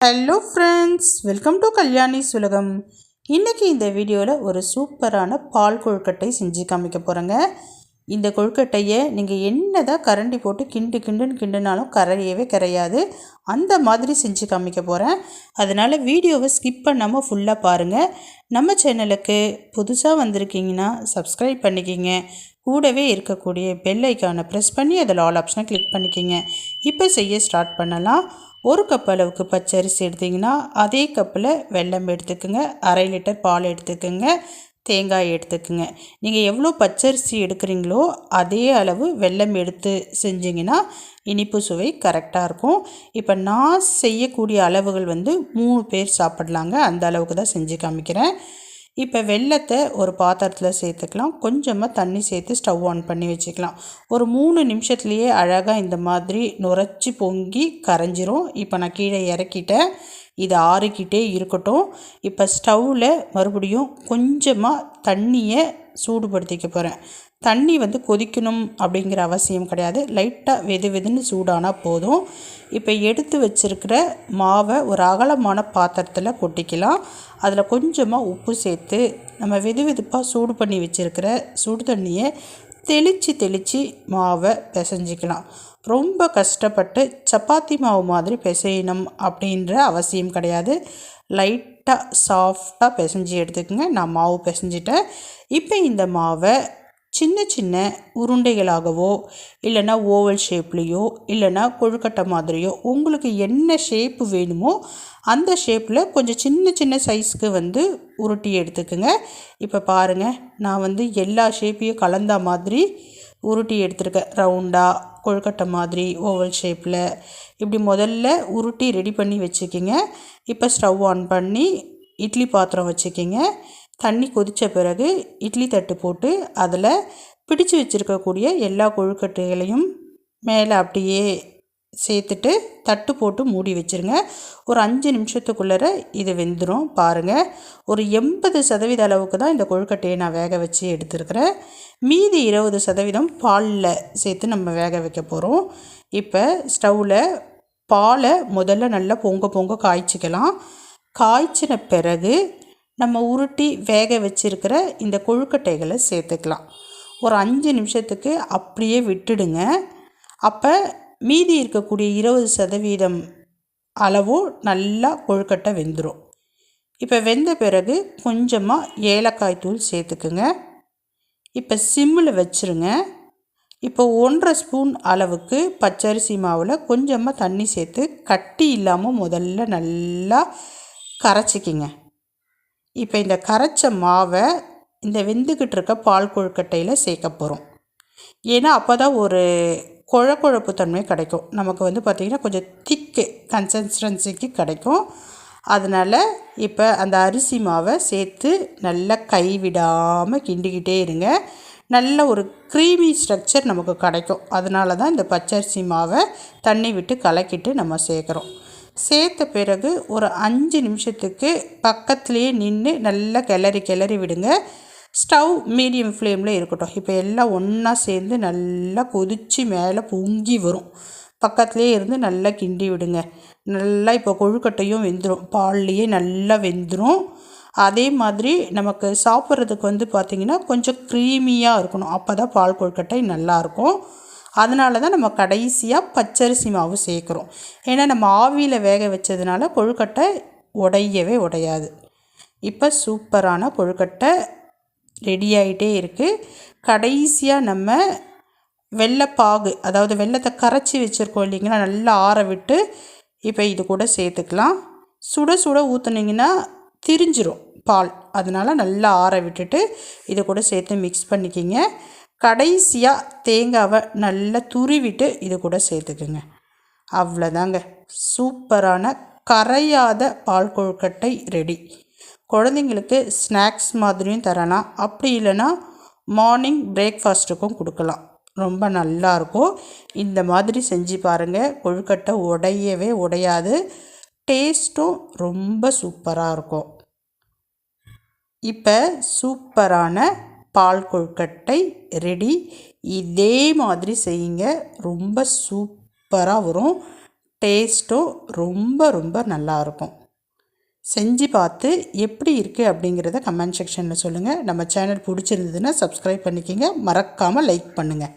Hello friends welcome to Kalyani சுலகம் இன்றைக்கி இந்த வீடியோவில் ஒரு சூப்பரான பால் கொழுக்கட்டை செஞ்சு காமிக்க போகிறேங்க இந்த கொழுக்கட்டையை நீங்கள் என்ன தான் கரண்டி போட்டு கிண்டு கிண்டுன்னு கிண்டுனாலும் கரையவே கரையாது. அந்த மாதிரி செஞ்சு காமிக்க போகிறேன் அதனால் வீடியோவை ஸ்கிப் பண்ணாமல் ஃபுல்லாக பாருங்கள் நம்ம சேனலுக்கு புதுசாக வந்திருக்கீங்கன்னா சப்ஸ்கிரைப் பண்ணிக்கிங்க. கூடவே இருக்கக்கூடிய பெல் ஐக்கானை ப்ரெஸ் பண்ணி அதில் ஆல் ஆப்ஷனை கிளிக் பண்ணிக்கிங்க. இப்போ செய்ய ஸ்டார்ட் பண்ணலாம். ஒரு கப் அளவுக்கு பச்சரிசி எடுத்திங்கன்னா அதே கப்பில் வெல்லம் எடுத்துக்கோங்க. அரை லிட்டர் பால் எடுத்துக்கோங்க. தேங்காய் எடுத்துக்குங்க. நீங்கள் எவ்வளோ பச்சரிசி எடுக்கிறீங்களோ அதே அளவு வெல்லம் எடுத்து செஞ்சிங்கன்னா இனிப்பு சுவை கரெக்டாக இருக்கும். இப்போ நான் செய்யக்கூடிய அளவுகள் வந்து மூணு பேர் சாப்பிட்லாங்க. அந்த அளவுக்கு தான் செஞ்சு காமிக்கிறேன். இப்போ வெள்ளத்தை ஒரு பாத்திரத்தில் சேர்த்துக்கலாம். கொஞ்சமாக தண்ணி சேர்த்து ஸ்டவ் ஆன் பண்ணி வச்சுக்கலாம். ஒரு மூணு நிமிஷத்துலேயே அழகாக இந்த மாதிரி நுரைச்சி பொங்கி கரைஞ்சிரும். இப்போ நான் கீழே இறக்கிட்டேன். இது ஆறிக்கிட்டே இருக்கட்டும். இப்போ ஸ்டவ்வில் மறுபடியும் கொஞ்சமாக தண்ணியை சூடுபடுத்திக்க போகிறேன் தண்ணி வந்து கொதிக்கணும் அப்படிங்கிற அவசியம் கிடையாது. லைட்டாக வெது வெதுன்னு சூடானால் போதும். இப்போ எடுத்து வச்சுருக்கிற மாவை ஒரு அகலமான பாத்திரத்தில் கொட்டிக்கலாம். அதில் கொஞ்சமாக உப்பு சேர்த்து நம்ம வெது வெதுப்பாக சூடு பண்ணி வச்சுருக்கிற சுடு தண்ணியை தெளித்து தெளித்து மாவை பிசைஞ்சிக்கலாம். ரொம்ப கஷ்டப்பட்டு சப்பாத்தி மாவு மாதிரி பிசையணும் அப்படின்ற அவசியம் கிடையாது. லைட்டாக சாஃப்டாக பிசைஞ்சி எடுத்துக்கோங்க. நான் மாவு பிசைஞ்சிட்டேன். இப்போ இந்த மாவை சின்ன சின்ன உருண்டைகளாகவோ இல்லைன்னா ஓவல் ஷேப்லேயோ இல்லைன்னா கொழுக்கட்டை மாதிரியோ உங்களுக்கு என்ன ஷேப்பு வேணுமோ அந்த ஷேப்பில் கொஞ்சம் சின்ன சின்ன சைஸ்க்கு வந்து உருட்டி எடுத்துக்கோங்க. இப்போ பாருங்கள் நான் வந்து எல்லா ஷேப்பையும் கலந்த மாதிரி உருட்டி எடுத்துருக்கேன். ரவுண்டாக கொழுக்கட்டை மாதிரி ஓவல் ஷேப்பில் இப்படி முதல்ல உருட்டி ரெடி பண்ணி வச்சுக்கிங்க. இப்போ ஸ்டவ் ஆன் பண்ணி இட்லி பாத்திரம் வச்சுக்கிங்க. தண்ணி கொதித்த பிறகு இட்லி தட்டு போட்டு அதில் பிடிச்சு வச்சுருக்கக்கூடிய எல்லா கொழுக்கட்டைகளையும் மேலே அப்படியே சேர்த்துட்டு தட்டு போட்டு மூடி வச்சுருங்க. ஒரு அஞ்சு நிமிஷத்துக்குள்ளே இது வெந்துடும் பாருங்கள் ஒரு எண்பது சதவீத அளவுக்கு தான் இந்த கொழுக்கட்டையை நான் வேக வச்சு எடுத்துருக்கிறேன். மீதி இருபது சதவீதம் பாலில் சேர்த்து நம்ம வேக வைக்க போகிறோம் இப்போ ஸ்டவ்வில் பாலை முதல்ல நல்லா பொங்க பொங்க காய்ச்சிக்கலாம். காய்ச்சின பிறகு நம்ம உருட்டி வேக வச்சுருக்கிற இந்த கொழுக்கட்டைகளை சேர்த்துக்கலாம். ஒரு அஞ்சு நிமிஷத்துக்கு அப்படியே விட்டுடுங்க. அப்போ மீதி இருக்கக்கூடிய இருபது சதவீதம் அளவும் நல்லா கொழுக்கட்டை வெந்துடும் இப்போ வெந்த பிறகு கொஞ்சமாக ஏலக்காய் தூள் சேர்த்துக்குங்க. இப்போ சிம்மில் வச்சுருங்க. இப்போ ஒன்றரை ஸ்பூன் அளவுக்கு பச்சரிசி மாவில் கொஞ்சமாக தண்ணி சேர்த்து கட்டி இல்லாமல் முதல்ல நல்லா கரைச்சிக்கிங்க. இப்போ இந்த கரைச்ச மாவை இந்த வெந்துக்கிட்டு இருக்க பால் கொழுக்கட்டையில் சேர்க்க போகிறோம் ஏன்னா அப்போ தான் ஒரு குழ குழப்பு தன்மை கிடைக்கும். நமக்கு வந்து பார்த்திங்கன்னா கொஞ்சம் திக்கு கன்சிஸ்டன்சிக்கு கிடைக்கும். அதனால் இப்போ அந்த அரிசி மாவை சேர்த்து நல்லா கைவிடாமல் கிண்டிக்கிட்டே இருங்க. நல்ல ஒரு க்ரீமி ஸ்ட்ரக்சர் நமக்கு கிடைக்கும். அதனால தான் இந்த பச்சரிசி மாவை தண்ணி விட்டு கலக்கிட்டு நம்ம சேர்க்குறோம். சேர்த்த பிறகு ஒரு அஞ்சு நிமிஷத்துக்கு பக்கத்துலேயே நின்று நல்லா கிளறி கிளறி விடுங்க. ஸ்டவ் மீடியம் ஃப்ளேமில் இருக்கட்டும். இப்போ எல்லாம் ஒன்றா சேர்ந்து நல்லா கொதித்து மேலே பொங்கி வரும். பக்கத்துலேயே இருந்து நல்லா கிண்டி விடுங்க. நல்லா இப்போ கொழுக்கட்டையும் வெந்துடும் பால்லையே நல்லா வெந்துடும் அதே மாதிரி நமக்கு சாப்பிட்றதுக்கு வந்து பார்த்திங்கன்னா கொஞ்சம் க்ரீமியாக இருக்கணும். அப்போ தான் பால் கொழுக்கட்டை நல்லாயிருக்கும் அதனால தான் நம்ம கடைசியாக பச்சரிசி மாவு சேர்க்குறோம். ஏன்னா நம்ம ஆவியில் வேக வச்சதுனால கொழுக்கட்டை உடையவே உடையாது. இப்போ சூப்பரான கொழுக்கட்டை ரெடி ஆகிட்டே இருக்குது கடைசியாக நம்ம வெள்ளைப்பாகு அதாவது வெள்ளத்தை கரைச்சி வச்சுருக்கோம் இல்லைங்களா நல்லா ஆற விட்டு இப்போ இது கூட சேர்த்துக்கலாம். சுட சுட ஊற்றுனீங்கன்னா திரிஞ்சிரும் பால். அதனால் நல்லா ஆற விட்டுட்டு இதை கூட சேர்த்து மிக்ஸ் பண்ணிக்கிங்க. கடைசியாக தேங்காவை நல்லா துருவிட்டு இது கூட சேர்த்துக்குங்க. அவ்வளோதாங்க. சூப்பரான கரையாத பால் கொழுக்கட்டை ரெடி குழந்தைங்களுக்கு ஸ்நாக்ஸ் மாதிரியும் தரலாம். அப்படி இல்லைன்னா மார்னிங் பிரேக்ஃபாஸ்ட்டுக்கும் கொடுக்கலாம். ரொம்ப நல்லாயிருக்கும் இந்த மாதிரி செஞ்சு பாருங்கள் கொழுக்கட்டை உடையவே உடையாது. டேஸ்ட்டும் ரொம்ப சூப்பராக இருக்கும். இப்போ சூப்பரான பால் கொழுக்கட்டை ரெடி இதே மாதிரி செய்யுங்க. ரொம்ப சூப்பராக வரும். டேஸ்ட்டும் ரொம்ப ரொம்ப நல்லாயிருக்கும் செஞ்சு பார்த்து எப்படி இருக்குது அப்படிங்கிறத கமெண்ட் செக்ஷனில் சொல்லுங்கள் நம்ம சேனல் பிடிச்சிருந்ததுன்னா சப்ஸ்கிரைப் பண்ணிக்கோங்க. மறக்காமல் லைக் பண்ணுங்கள்